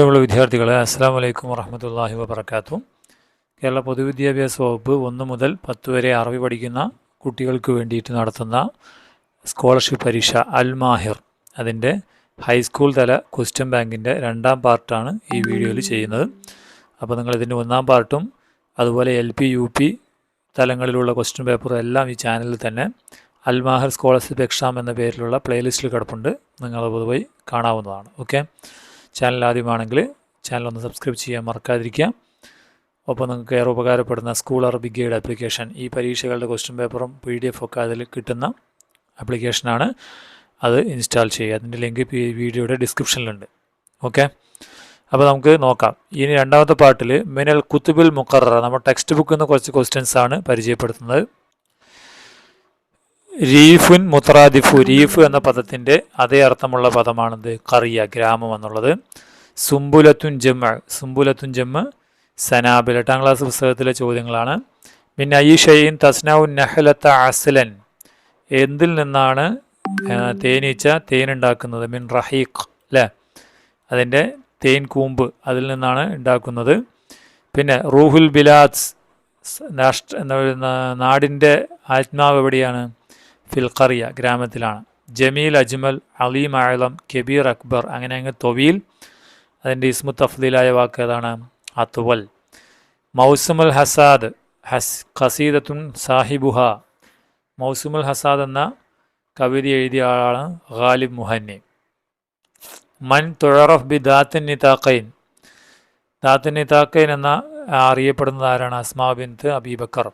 പ്രിയമുള്ള വിദ്യാർത്ഥികളെ അസ്സാം വലൈക്കും വറഹമത്തല്ലാഹി വബർക്കാത്തു കേരള പൊതുവിദ്യാഭ്യാസ വകുപ്പ് ഒന്ന് മുതൽ പത്ത് വരെ അറബി പഠിക്കുന്ന കുട്ടികൾക്ക് വേണ്ടിയിട്ട് നടത്തുന്ന സ്കോളർഷിപ്പ് പരീക്ഷ അൽ മാഹിർ. അതിന്റെ ഹൈസ്കൂൾ തല ക്വസ്റ്റ്യൻ ബാങ്കിന്റെ രണ്ടാം പാർട്ടാണ് ഈ വീഡിയോയിൽ ചെയ്യുന്നത്. അപ്പോൾ നിങ്ങൾ ഇതിന്റെ ഒന്നാം പാർട്ടും അതുപോലെ എൽ പി യു പി തലങ്ങളിലുള്ള ക്വസ്റ്റ്യൻ പേപ്പറും എല്ലാം ഈ ചാനലിൽ തന്നെ അൽ മാഹിർ സ്കോളർഷിപ്പ് എക്സാം എന്ന പേരിലുള്ള പ്ലേലിസ്റ്റിൽ കിടപ്പുണ്ട്. നിങ്ങൾ പോയി കാണാവുന്നതാണ്. ഓക്കെ ചാനൽ ആദ്യമാണെങ്കിൽ ചാനൽ ഒന്ന് സബ്സ്ക്രൈബ് ചെയ്യാൻ മറക്കാതിരിക്കുക. ഒപ്പം നിങ്ങൾക്ക് ഏറെ ഉപകാരപ്പെടുന്ന സ്കൂൾ അറബിക് ഗൈഡ് ആപ്ലിക്കേഷൻ ഈ പരീക്ഷകളുടെ ക്വസ്റ്റ്യൻ പേപ്പറും പി ഡി എഫ് ഒക്കെ അതിൽ കിട്ടുന്ന ആപ്ലിക്കേഷനാണ്. അത് ഇൻസ്റ്റാൾ ചെയ്യുക. അതിന്റെ ലിങ്ക് വീഡിയോയുടെ ഡിസ്ക്രിപ്ഷനിലുണ്ട്. ഓക്കെ? അപ്പോൾ നമുക്ക് നോക്കാം. ഇനി രണ്ടാമത്തെ പാട്ടിൽ മിനൽ കുത്തുബിൽ മുക്കറ നമ്മുടെ ടെക്സ്റ്റ് ബുക്കിൽ നിന്ന് കുറച്ച് ക്വസ്റ്റ്യൻസ് ആണ് പരിചയപ്പെടുത്തുന്നത്. രീഫുൻ മുത്രാദിഫു റീഫ് എന്ന പദത്തിന്റെ അതേ അർത്ഥമുള്ള പദമാണിത് കറിയ ഗ്രാമം എന്നുള്ളത്. സുംബുലത്തുൻ ജമ്മ സുംബുലത്തുൻ ജമ്മ സനാബിൽ. എട്ടാം ക്ലാസ് പുസ്തകത്തിലെ ചോദ്യങ്ങളാണ്. പിന്നെ ഐഷയിൻ തസ്നാവുൻ നഹലത്ത അസ്ലൻ. എന്തിൽ നിന്നാണ് തേനീച്ച തേനുണ്ടാക്കുന്നത്? മിൻ റഹീഖ് അല്ലേ അതിന്റെ തേൻ കൂമ്പ് അതിൽ നിന്നാണ് ഉണ്ടാക്കുന്നത്. പിന്നെ റൂഹുൽ ബിലാസ് നാഷ് നാടിന്റെ ആത്മാവ് എവിടെയാണ്? ഫിൽഖറിയ ഗ്രാമത്തിലാണ്. ജമീൽ അജ്മൽ അലി മായളം കബീർ അക്ബർ അങ്ങനെ അങ്ങ് തൊവീൽ. അതിന്റെ ഇസ്മു തഫ്ദീലായ വാക്ക് ഏതാണ്? അത്വൽ. മൗസുമുൽ ഹസാദ് ഹസ് ഖസീദത്തുൻ സാഹിബുഹ. മൗസുമുൽ ഹസാദ് എന്ന കവിത എഴുതിയ ആളാണ് ഖാലിബ് മുഹന്നി. മൻ തുഴറഫ് ബി ദാത്തിൻ നിതാഖൈൻ. ദാത്തിൻ നിതാഖൈൻ എന്ന അറിയപ്പെടുന്നത് ആരാണ്? അസ്മാ അബീബക്കർ.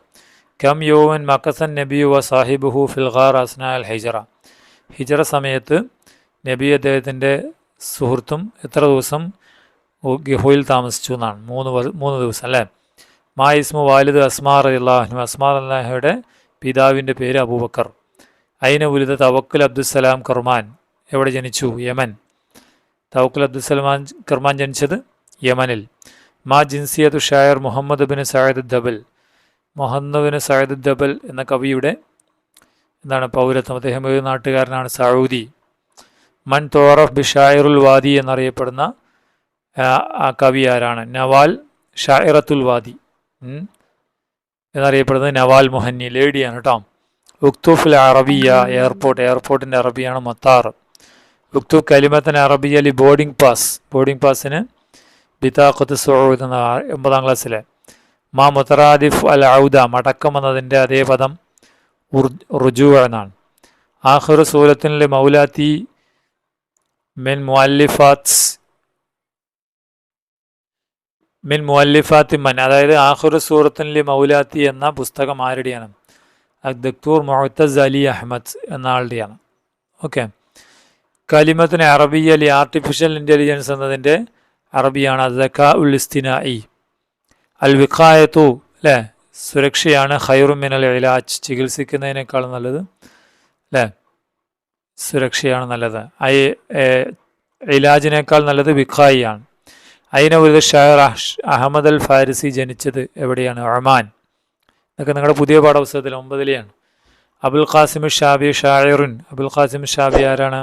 കം യോവൻ മക്കസൻ നബിയു വ സാഹിബുഹു ഫിൽഖാർ അസ്ന അൽ ഹിജറ. ഹിജറ സമയത്ത് നബി അദ്ദേഹത്തിന്റെ സുഹൃത്തും എത്ര ദിവസം ഗിഹോയിൽ താമസിച്ചു എന്നാണ്. മൂന്ന് മൂന്ന് ദിവസം അല്ലേ? മാ ഇസ്മു വാലിദ് അസ്മാർ അള്ളാഹു അസ്മാർ അള്ളാഹയുടെ പിതാവിന്റെ പേര് അബൂബക്കർ. അയിന ഉലിദ തവക്കുൽ അബ്ദുസലാം കർമാൻ. എവിടെ ജനിച്ചു? യമൻ. തവക്കുൽ അബ്ദുസലാം കർമാൻ ജനിച്ചത് യമനിൽ. മാ ജിൻസിയതു ഷായർ Muhammad bin Sayed Dabal. Bin Sayed Dabal എന്ന കവിയുടെ എന്താണ് പൗരത്വം? അദ്ദേഹം ഒരു നാട്ടുകാരനാണ് സൗദി. മൻ തോറഫ് ബി ഷായറുൽ വാദി എന്നറിയപ്പെടുന്ന ആ, കവി ആരാണ്? നവാൽ ഷായറത്തുൽ വാദി. എന്നറിയപ്പെടുന്നത് നവാൽ മൊഹന്നി ലേഡിയാണ് കേട്ടോ ഉക്തൂഫിൽ അറബിയ എയർപോർട്ട് എയർപോർട്ടിന്റെ അറബിയാണ് മത്താർ. ഉക്തു കലിമത്തിന് അറബിയ അലി ബോർഡിംഗ് പാസ്. ബോർഡിംഗ് പാസ്സിന് ബിതാഖത്ത് സൗദ് എന്ന ഒമ്പതാം ക്ലാസ്സിലെ. മാ മുത്തറാദിഫ് അൽ ഔദ മടക്കം എന്നതിന്റെ അതേ പദം റുജു എന്നാണ്. ആഖിറു സൂരത്തിലെ മൗലാത്തി മിൻ മുഅല്ലിഫാത്ത് മിൻ മുഅല്ലിഫാത്തി മൻ അതായത് ആഖിറു സൂറത്തിൽ മൗലാത്തി എന്ന പുസ്തകം ആരുടെയാണ്? ദക്തൂർ മൊഹത്തസ് അലി അഹമ്മദ് എന്ന ആളുടെയാണ് ഓക്കെ. കലിമത്തിന് അറബി അലി ആർട്ടിഫിഷ്യൽ ഇന്റലിജൻസ് എന്നതിന്റെ അറബിയാണ് അദക്ക ഉൽ ഇസ്തിനായി അൽ വിഖായത്തു അല്ലേ സുരക്ഷയാണ് ഹൈറുമിനൽ ഇലാജ്. ചികിത്സിക്കുന്നതിനേക്കാൾ നല്ലത് അല്ലേ സുരക്ഷയാണ് നല്ലത്. ഐ ഇലാജിനേക്കാൾ നല്ലത് വിഖായിയാണ് ഒരു ഷായർ അഹമ്മദ് അൽ ഫാരിസി ജനിച്ചത് എവിടെയാണ്? ഒമാൻ. ഇതൊക്കെ നിങ്ങളുടെ പുതിയ പാഠപുസ്തകത്തിൽ ഒമ്പതിലെയാണ്. അബുൽ ഖാസിം ഷാബി ഷായറുൻ അബുൽ ഖാസിം ഷാബി ആരാണ്?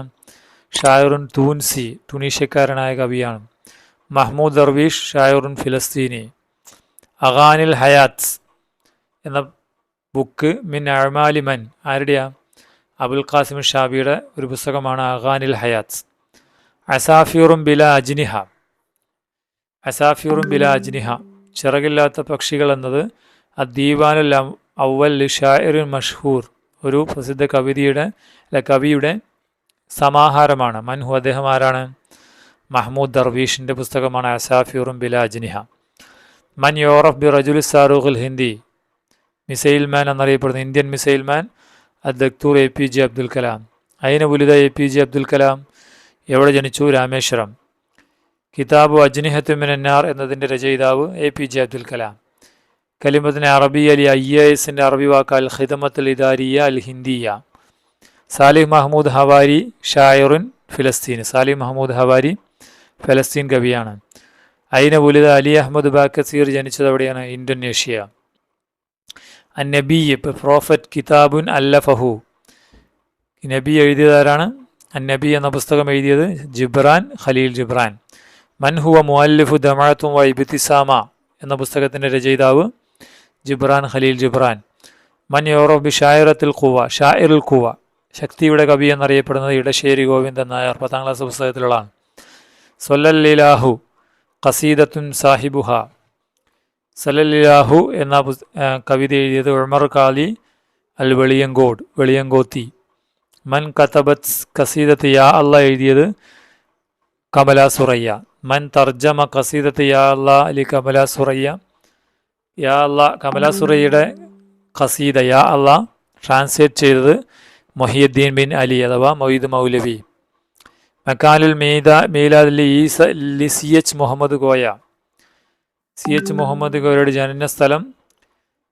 ഷായറുൻ തൂൻസി ടുണീഷ്യക്കാരനായ കവിയാണ്. മഹ്മൂദ് ദർവീഷ് ഷായറുൻ ഫിലസ്തീനി. അഖാനിൽ ഹയാത്ത് എന്ന ബുക്ക് മിൻ അഴമാലി മൻ. ആരുടെയാ? അബുൽ ഖാസിം ഷാബിയുടെ ഒരു പുസ്തകമാണ് അഖാനിൽ ഹയാത്ത്. അസാഫിറും ബില അജ്നിഹ. അസാഫിറും ബില അജ്നിഹ. ചിറകില്ലാത്ത പക്ഷികൾ എന്നത് അദ്ദീവാനുൽ അവ- അവൽ ലിഷായറിൻ മഷ്ഹൂർ. ഒരു പ്രസിദ്ധ കവിതയുടെ അല്ല കവിയുടെ സമാഹാരമാണ്. മൻഹു അദ്ദേഹം ആരാണ്? മഹ്മൂദ് ദർവീഷിന്റെ പുസ്തകമാണ് അസാഫിറും ബില അജ്നിഹ. മൻ യോറഫ് ബി റജുൽ സാറൂഖുൽ ഹിന്ദി മിസൈൽ മാൻ എന്നറിയപ്പെടുന്ന Indian missile man അദ്ദക്തൂർ A P J Abdul Kalam അയിന പുലിത A P J Abdul Kalam എവിടെ ജനിച്ചു? രാമേശ്വരം. കിതാബ് അജ്നിഹത്തുമിനാർ എന്നതിന്റെ രചയിതാവ് A P J Abdul Kalam കലിമത്തിന് അറബി അലി ഐ എ എസിന്റെ അറബി വാക്ക് അൽ ഖിദമത്ത് അൽ ഇദാരിയ അൽ ഹിന്ദിയ. സാലിഹ് മഹ്മൂദ് ഹവാരി ഷായറുൻ ഫിലസ്തീൻ. സാലിഹ് മഹ്മൂദ് ഹവാരി ഫലസ്തീൻ കവിയാണ്. അയിന ഉലിത അലി അഹമ്മദ് ബാക്കസീർ ജനിച്ചത് എവിടെയാണ് ഇന്തോനേഷ്യ. അന്നബിയ പ്രോഫറ്റ് കിതാബുൻ അല്ലഫഹു. നബി എഴുതിയതാരാണ് അന്നബി എന്ന പുസ്തകം എഴുതിയത് ജിബ്രാൻ ഖലീൽ ജിബ്രാൻ. മൻഹുവ മുഅല്ലിഫു ദമാഅത്തും വ ഇബ്തിസാമ എന്ന പുസ്തകത്തിന്റെ രചയിതാവ് ജിബ്രാൻ ഖലീൽ ജിബ്രാൻ. മൻ യോറോ ബി ഷായറത്തിൽ കുവ ഷായറുൽ കുവ ശക്തിയുടെ കവി എന്നറിയപ്പെടുന്നത് ഇടശ്ശേരി ഗോവിന്ദൻ നായർ പത്താം ക്ലാസ് പുസ്തകത്തിലുള്ളതാണ്. സൊല്ലല്ലാഹു ഖസീദത്തുൻ സാഹിബുഹ. സലല്ലാഹു എന്ന കവിത എഴുതിയത് ഉമർ കാലി അൽ വെളിയങ്കോട് വെളിയങ്കോത്തി. മൻ കതബത് കസീദത്ത് യാ അല്ല എഴുതിയത് കമല സുറയ്യ. മൻ തർജമ കസീദത്ത് യാ അല്ല അലി കമല സുറയ്യ. യാ അല്ല കമല സുറയ്യയുടെ ഖസീദ യാ അല്ല ട്രാൻസ്ലേറ്റ് ചെയ്തത് മൊഹിയുദ്ദീൻ ബിൻ അലി അഥവാ മൊയ്ദ് മൗലവി. മക്കാലുൽ മീദ മീലാദ് ഈസ ലി C H Muhammad Koya C H Muhammad കോയയുടെ ജനന സ്ഥലം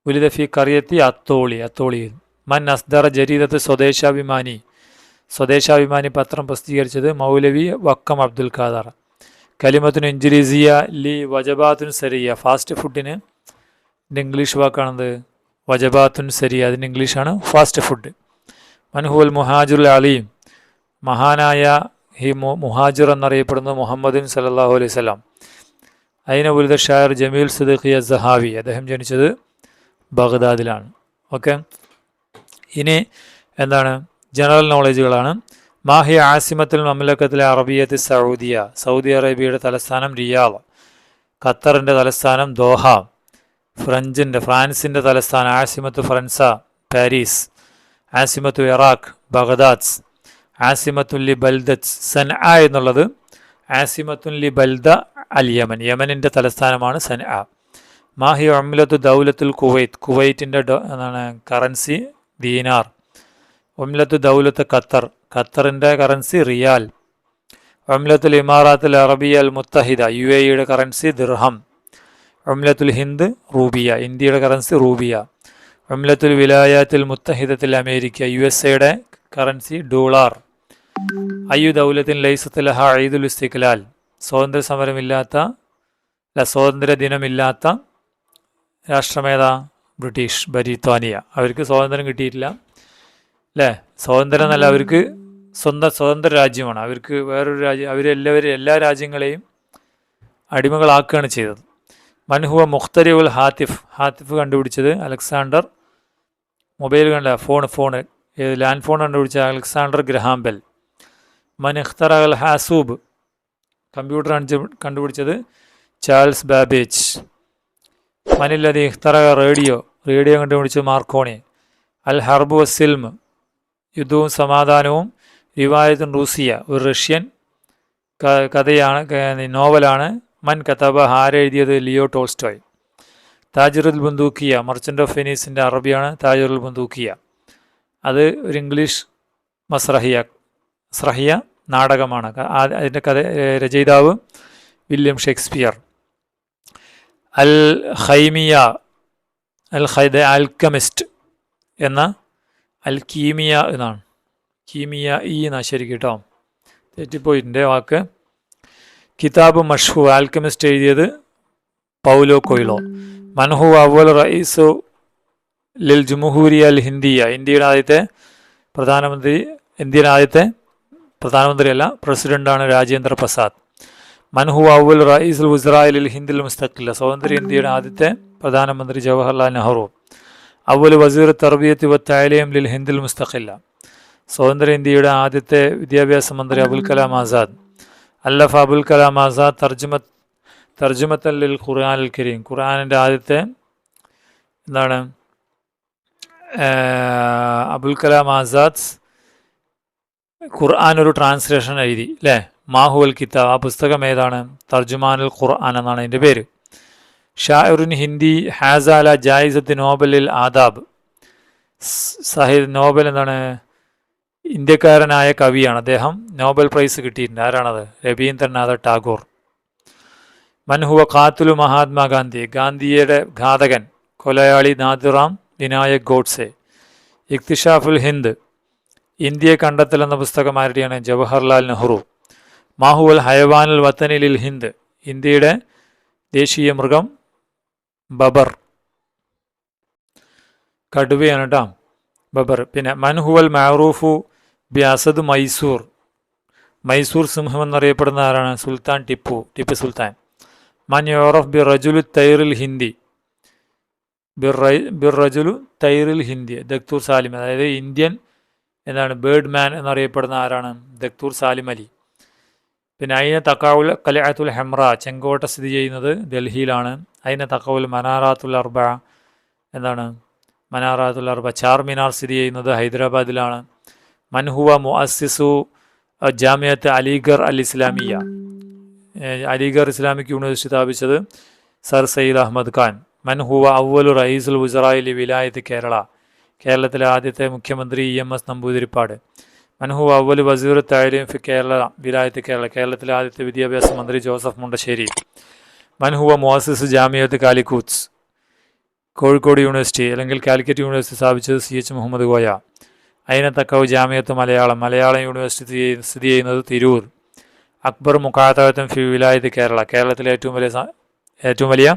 ഉലിദഫി കറിയത്തി അത്തോളി അത്തോളിയിൽ. മൻ അസ്ദർ ജരീദത്ത് സ്വദേശാഭിമാനി. സ്വദേശാഭിമാനി പത്രം പ്രസിദ്ധീകരിച്ചത് മൗലവി വക്കം അബ്ദുൽ ഖാദർ. കലിമത്തിന് ഇഞ്ചിരിസിയ ലി വജബാത്തുൻ സരിയ. ഫാസ്റ്റ് ഫുഡിന് ഇംഗ്ലീഷ് വാക്കാണത് വജബാത്തുൻ സരിയ. അതിന്റെ ഇംഗ്ലീഷാണ് ഫാസ്റ്റ് ഫുഡ്. മൻഹുൽ മുഹാജുൽ അലീം. മഹാനായ ഈ മുഹാജിർ എന്നറിയപ്പെടുന്നത് മുഹമ്മദിൻ സല്ലല്ലാഹു അലൈഹി സ്വലാം ഉലിത ഷായർ ജമീൽ സിദ്ദീഖിയ സഹാവി. അദ്ദേഹം ജനിച്ചത് ബഗ്ദാദിലാണ്. ഓക്കെ? ഇനി എന്താണ്? ജനറൽ നോളജുകളാണ്. മാഹി ആസിമത്തുൽ മമ്മലക്കത്തിലെ അറബിയത്ത് സൗദിയ. സൗദി അറേബ്യയുടെ തലസ്ഥാനം റിയാദ്. ഖത്തറിന്റെ തലസ്ഥാനം ദോഹ. ഫ്രഞ്ചിന്റെ ഫ്രാൻസിന്റെ തലസ്ഥാനം ആസിമത്ത് ഫ്രൻസ പാരീസ്. ആസിമത്ത് ഇറാഖ് ബഗ്ദാദ്. ആസിമത്തുല്ലി ബൽദ സൻ ആ എന്നുള്ളത് ആസിമത്തുല്ലി ബൽദ അൽ യമൻ. യമനിന്റെ തലസ്ഥാനമാണ് സൻ ആ മാഹി ഒമ്ലത്തു ദൗലത്തുൽ കുവൈത്ത്. കുവൈറ്റിന്റെ എന്താണ് കറൻസി ദീനാർ. ഒമ്ലത്തു ദൗലത്ത് ഖത്തർ. ഖത്തറിന്റെ കറൻസി റിയാൽ. ഒമ്ലത്തുൽ ഇമാറാത്തുൽ അറബിയ അൽ മുത്തഹിദ. യു എയുടെ കറൻസി ദിർഹം. ഒമ്ലത്തുൽ ഹിന്ദ് റൂബിയ. ഇന്ത്യയുടെ കറൻസി റൂബിയ. ഒമ്ലത്തുൽ വിലായത്തുൽ മുത്തഹിദത്തിൽ അമേരിക്ക. യു എസ് എയുടെ കറൻസി ഡോളാർ അയ്യു ദൗലത്തിൻ ലൈസത്തുലഹ ഈദുൽ ഇസ്തിഖ്ലാൽ. സ്വാതന്ത്ര്യ സമരമില്ലാത്ത അല്ല സ്വാതന്ത്ര്യ ദിനമില്ലാത്ത രാഷ്ട്രമേത ബ്രിട്ടീഷ് ബരിത്വാനിയ അവർക്ക് സ്വാതന്ത്ര്യം കിട്ടിയിട്ടില്ല. അല്ലേ? സ്വാതന്ത്ര്യം എന്നല്ല അവർക്ക് സ്വന്തം സ്വതന്ത്ര രാജ്യമാണ്. അവർക്ക് വേറൊരു രാജ്യം അവരെല്ലാവരും എല്ലാ രാജ്യങ്ങളെയും അടിമകളാക്കുകയാണ് ചെയ്തത്. മൻഹുവ മുഖ്തരി ഉൽ ഹാത്തിഫ് ഹാത്തിഫ് കണ്ടുപിടിച്ചത് അലക്സാണ്ടർ മൊബൈൽ കണ്ട ഫോൺ ഫോൺ ലാൻഡ് ഫോൺ കണ്ടുപിടിച്ച അലക്സാണ്ടർ ഗ്രഹാം ബെൽ മൻ ഇഖ്തറ അൽ ഹാസൂബ്. കമ്പ്യൂട്ടർ കണ്ടുപിടിച്ചത് ചാൾസ് ബാബേജ്. മനില്ലതി ഇഖ്തറ റേഡിയോ. റേഡിയോ കണ്ടുപിടിച്ചത് മാർക്കോണി. അൽ ഹർബു സിൽം യുദ്ധവും സമാധാനവും. റിവായത്തുൻ റൂസിയ. ഒരു റഷ്യൻ കഥയാണ് നോവലാണ് മൻ കതബ ആരെഴുതിയത് ലിയോ ടോൾസ്റ്റോയ്. താജിറുൽ ബുന്ദൂക്കിയ മർച്ചന്റ് ഓഫ് വെനീസിന്റെ അറബിയാണ് താജിറുൽ ബന്ദൂക്കിയ അത് ഒരു ഇംഗ്ലീഷ് മസ്രഹിയ സ്രഹിയ നാടകമാണ്. അതിന്റെ കഥ രചയിതാവ് വില്യം ഷേക്സ്പിയർ. അൽ ഹൈമിയ അൽ ഹൈദ ആൽക്കമിസ്റ്റ് എന്ന അൽ കീമിയ എന്നാണ്. കീമിയ ഈ എന്നാ ശരി കേട്ടോ തെറ്റിപ്പോയിട്ടുണ്ട് വാക്ക്. കിതാബ് മഷ്ഹു ആൽക്കമിസ്റ്റ് എഴുതിയത് പൗലോ കൊയ്ലോ. മൻഹു അവൽ റയീസു ലിൽ ജുമുഹൂരിയ അൽ ഹിന്ദിയ ഇന്ത്യയുടെ ആദ്യത്തെ പ്രധാനമന്ത്രി ഇന്ത്യയുടെ ആദ്യത്തെ പ്രധാനമന്ത്രിയല്ല പ്രസിഡന്റാണ് രാജേന്ദ്ര പ്രസാദ്. മൻഹു അവൽ റയീസുൽ അൽ ഹിന്ദിൽ മുസ്തഖില്ല സ്വതന്ത്ര ഇന്ത്യയുടെ ആദ്യത്തെ പ്രധാനമന്ത്രി ജവഹർലാൽ നെഹ്റു. അവൽ വസീർ തർബിയത്ത് വ ലിൽ ഹിന്ദിൽ മുസ്തഖില്ല സ്വതന്ത്ര ഇന്ത്യയുടെ ആദ്യത്തെ വിദ്യാഭ്യാസ മന്ത്രി അബുൽ കലാം ആസാദ്. അല്ലഫ് അബുൽ കലാം ആസാദ് തർജമ ഖുർആൻ അൽ കരീം. ഖുർആാനിന്റെ ആദ്യത്തെ എന്താണ്? അബുൽ കലാം ആസാദ് ഖുർആൻ ഒരു ട്രാൻസ്ലേഷൻ എഴുതി അല്ലേ മാഹുവൽ കിതാബ് ആ പുസ്തകം ഏതാണ്? തർജുമാനുൽ ഖുർആൻ എന്നാണ് അതിന്റെ പേര്. ഷായറുൻ ഹിന്ദി ഹാസാല ജായിസത്ത് നോബലിൽ ആദാബ്. സാഹിദ് നോബൽ എന്താണ്? ഇന്ത്യക്കാരനായ കവിയാണ്. അദ്ദേഹം നോബൽ പ്രൈസ് കിട്ടിയിട്ടുണ്ട്. ആരാണത്? രവീന്ദ്രനാഥ ടാഗോർ. മൻഹുവ ഖാത്തുലു മഹാത്മാഗാന്ധി ഗാന്ധിയുടെ ഘാതകൻ കൊലയാളി നാദിറാം വിനായക് ഗോഡ്സെ ഇക്തിഷാഫുൽ ഹിന്ദ് ഇന്ത്യയെ കണ്ടെത്തൽ എന്ന പുസ്തകം ആരുടെയാണ്? ജവഹർലാൽ നെഹ്റു. മാഹുവൽ ഹയവാനുൽ വത്തനിലിൽ ഹിന്ദ് ഇന്ത്യയുടെ ദേശീയ മൃഗം ബബർ. കടുവയാണ് കേട്ടോ ബബർ. പിന്നെ മൻഹുവൽ മാറൂഫു ബി അസദ് മൈസൂർ. മൈസൂർ സിംഹം എന്നറിയപ്പെടുന്ന ആരാണ്? സുൽത്താൻ ടിപ്പു ടിപ്പു സുൽത്താൻ. മൻ യോറഫ് ബി റജുൽ തൈറിൽ ഹിന്ദി. ബിർ റൈ- ബിർ റജുലു തൈറിൽ ഹിന്ദി ദക്തൂർ സാലിം. അതായത് ഇന്ത്യൻ എന്താണ് ബേർഡ് മാൻ എന്നറിയപ്പെടുന്ന ആരാണ്? ദക്തൂർ സാലിം അലി. പിന്നെ അയിന തക്കാവുൽ കലയാത്തുൽ ഹെമ്ര ചെങ്കോട്ട സ്ഥിതി ചെയ്യുന്നത് ഡൽഹിയിലാണ്. അയിന തക്കാവുൽ മനാറാത്തുൽ അർബ എന്താണ് മനാറാത്തുൽ അർബ. ചാർമിനാർ സ്ഥിതി ചെയ്യുന്നത് ഹൈദരാബാദിലാണ്. മൻഹുവ മുഅസ്സിസു അഹ് ജാമിയത്ത് അലിഗർ അൽ ഇസ്ലാമിയ അലിഗർ ഇസ്ലാമിക് യൂണിവേഴ്സിറ്റി സ്ഥാപിച്ചത് സർ സയ്യിദ് അഹമ്മദ് ഖാൻ. മൻഹുവ അവലു റയീസുൽ ഉസറായിലി വിലായത്ത് കേരള. കേരളത്തിലെ ആദ്യത്തെ മുഖ്യമന്ത്രി ഇ എം എസ് നമ്പൂതിരിപ്പാട്. മൻഹുവ അവലു വസീർ താലിം ഫി കേരള വിലായത്ത് കേരള കേരളത്തിലെ ആദ്യത്തെ വിദ്യാഭ്യാസ മന്ത്രി ജോസഫ് മുണ്ടശ്ശേരി. മൻഹുവ മോസിസ് ജാമിയത്ത് കാലിക്കൂത്ത് കോഴിക്കോട് യൂണിവേഴ്സിറ്റി അല്ലെങ്കിൽ കാലിക്കറ്റ് യൂണിവേഴ്സിറ്റി സ്ഥാപിച്ചത് സി എച്ച് മുഹമ്മദ് കോയ അയിനത്തക്കവ് ജാമിയത്ത് മലയാളം. മലയാളം യൂണിവേഴ്സിറ്റി സ്ഥിതി ചെയ്യുന്നത് തിരൂർ. അക്ബർ മുഖാത്തവത്തം ഫി വിലായത്ത് കേരള. കേരളത്തിലെ ഏറ്റവും വലിയ ഏറ്റവും വലിയ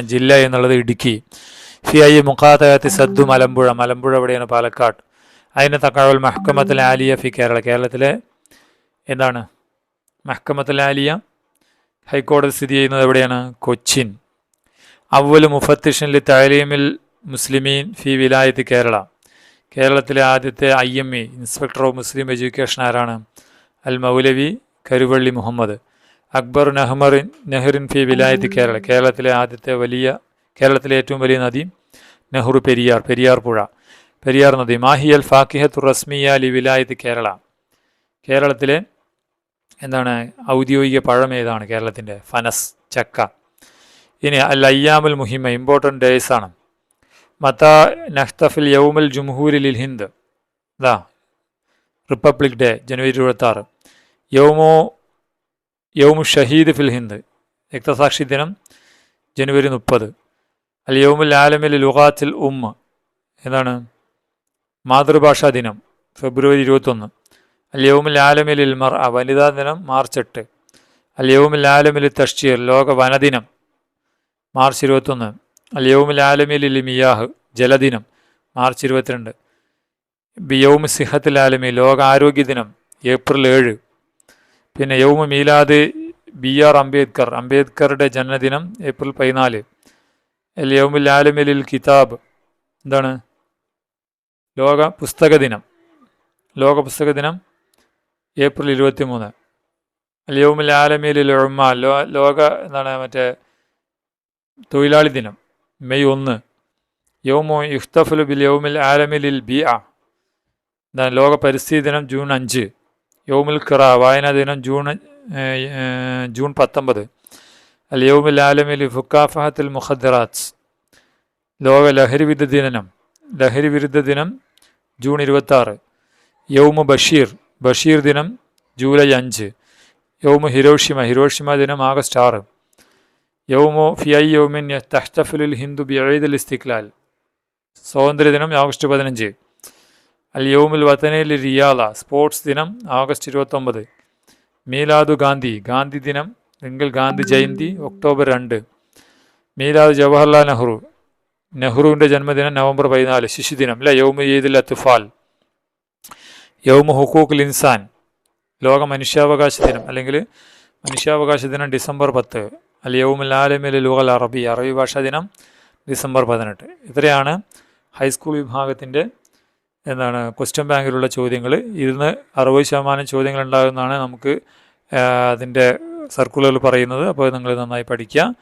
ജില്ല എന്നുള്ളത് ഇടുക്കി. ഫി ഐ മുഖാത്തകത്ത് സദ്ദു മലമ്പുഴ. മലമ്പുഴ എവിടെയാണ്? പാലക്കാട്. അതിന് തക്കാവൽ മഹക്കമത്തിൽ ആലിയ ഫി കേരള. കേരളത്തിലെ എന്താണ്? മഹക്കമത്തിൽ ആലിയ ഹൈക്കോടതി സ്ഥിതി ചെയ്യുന്നത് എവിടെയാണ്? കൊച്ചിൻ. അവൽ മുഫത്തിഷനിൽ താലീമിൽ മുസ്ലിമീൻ ഫി വിലായത്ത് കേരള. കേരളത്തിലെ ആദ്യത്തെ I M E inspector of Muslim education ആരാണ്? അൽ മൗലവി കരുവള്ളി മുഹമ്മദ്. അക്ബർ നെഹ്മറിൻ നെഹ്റിൻ ഫി വിലായത്ത് കേരള. കേരളത്തിലെ ആദ്യത്തെ വലിയ കേരളത്തിലെ ഏറ്റവും വലിയ നദി നെഹ്റു പെരിയാർ പെരിയാർ പുഴ. പെരിയാർ നദി. മാഹിയൽ ഫാക്കിഹത്തു റസ്മിയ ലി വിലായത്ത് കേരള. കേരളത്തിലെ എന്താണ്? ഔദ്യോഗിക പഴം ഏതാണ് കേരളത്തിന്റെ ഫനസ് ചക്ക. ഇനി അൽ അയ്യാമുൽ മുഹിമ ഇമ്പോർട്ടന്റ് ഡേയ്സ് ആണ്. മത്ത നഖ്തഫിൽ യൗമുൽ ജുംഹൂരിൽ ഹിന്ദ്. ഇതാ റിപ്പബ്ലിക് ഡേ ജനുവരി ഇരുപത്താറ്. യൗമോ യൗമു ഷഹീദ് ഫിൽ ഹിന്ദ്. രക്തസാക്ഷി ദിനം ജനുവരി മുപ്പത്. അൽ യൗമുൽ ആലമിൽ ലുഹാത്തിൽ ഉമ്മ. എന്താണ്? മാതൃഭാഷാ ദിനം ഫെബ്രുവരി ഇരുപത്തൊന്ന്. അൽ യൗമുൽ ആലമിൽ ഇൽമർ വനിതാ ദിനം മാർച്ച് എട്ട്. അൽ യൗമുൽ ആലമിൽ തഷ്ചീർ ലോക വനദിനം മാർച്ച് ഇരുപത്തൊന്ന്. അൽ യൗമുൽ ആലമിൽ ഇൽ മിയാഹ് ജലദിനം മാർച്ച് ഇരുപത്തിരണ്ട്. ബി യൗമ് സിഹത്തിൽ ആലമി ലോക ആരോഗ്യ ദിനം ഏപ്രിൽ ഏഴ്. പിന്നെ യൗമ മീലാദ് ബി ആർ അംബേദ്കർ അംബേദ്കറുടെ ജന്മദിനം ഏപ്രിൽ പതിനാല്. എൽ യൗമുൽ ആലമിലിൽ കിതാബ്. എന്താണ്? ലോക പുസ്തക ദിനം. ലോക പുസ്തക ദിനം ഏപ്രിൽ ഇരുപത്തി മൂന്ന് അൽ യൗമുൽ ആലമിലിൽ ഉമ്മ ലോ ലോക എന്താണ് മറ്റേ തൊഴിലാളി ദിനം മെയ് ഒന്ന്. യൗമോ യുഖ്തഫുൽ ബിൽ യൗമിൽ ആലമിലിൽ ബി ആ എന്താണ്? ലോക പരിസ്ഥിതി ദിനം ജൂൺ അഞ്ച്. യൗമുൽ ഖിറ വായനാ ദിനം ജൂൺ ജൂൺ പത്തൊമ്പത്. അൽ യൗമുൽ ആലമിൽ ഫുക്കാഫഹത്തുൽ മുഖദ്റാത്ത് ലോക ലഹരി വിരുദ്ധ ദിനം. ലഹരി വിരുദ്ധ ദിനം ജൂൺ ഇരുപത്താറ്. യൗമു ബഷീർ ബഷീർ ദിനം ജൂലൈ അഞ്ച്. യൗമു ഹിരോഷിമ ഹിരോഷിമ ദിനം ആഗസ്റ്റ് ആറ്. യൗമു ഫിയൈ യൗമിൻ തഹ്തഫുലുൽ ഹിന്ദു ബി അൽ ഇസ്തിക്ലാൽ സ്വാതന്ത്ര്യ ദിനം ആഗസ്റ്റ് പതിനഞ്ച്. അൽ യൗമുൽ വതനയിൽ റിയാല സ്പോർട്സ് ദിനം ആഗസ്റ്റ് ഇരുപത്തൊമ്പത്. മീലാദു ഗാന്ധി ഗാന്ധി ദിനം നിങ്ങൾ ഗാന്ധി ജയന്തി ഒക്ടോബർ രണ്ട്. മീലാദ് ജവഹർലാൽ നെഹ്റു നെഹ്റുവിന്റെ ജന്മദിനം നവംബർ പതിനാല് ശിശുദിനം അല്ലെ യൗമു ഈദുൽ അത്തുഫാൽ. യൗമു ഹുക്കൂഖുൽ ഇൻസാൻ ലോക മനുഷ്യാവകാശ ദിനം അല്ലെങ്കിൽ മനുഷ്യാവകാശ ദിനം ഡിസംബർ പത്ത്. അൽ യൗമുൽ ആലമിൽ ലുഗൽ അറബി അറബി ഭാഷാ ദിനം ഡിസംബർ പതിനെട്ട്. ഇത്രയാണ് ഹൈസ്കൂൾ വിഭാഗത്തിന്റെ എന്താണ് ക്വസ്റ്റ്യൻ ബാങ്കിലുള്ള ചോദ്യങ്ങൾ ഇരുന്ന് അറുപത് ശതമാനം ചോദ്യങ്ങൾ ഉണ്ടാകുന്നതാണ് നമുക്ക് അതിന്റെ സർക്കുലറിൽ പറയുന്നത്. അപ്പോൾ നിങ്ങൾ നന്നായി പഠിക്കുക.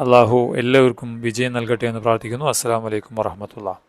അള്ളാഹു എല്ലാവർക്കും വിജയം നൽകട്ടെ എന്ന് പ്രാർത്ഥിക്കുന്നു. അസ്സാം വലൈക്കും വറഹമത്തുള്ള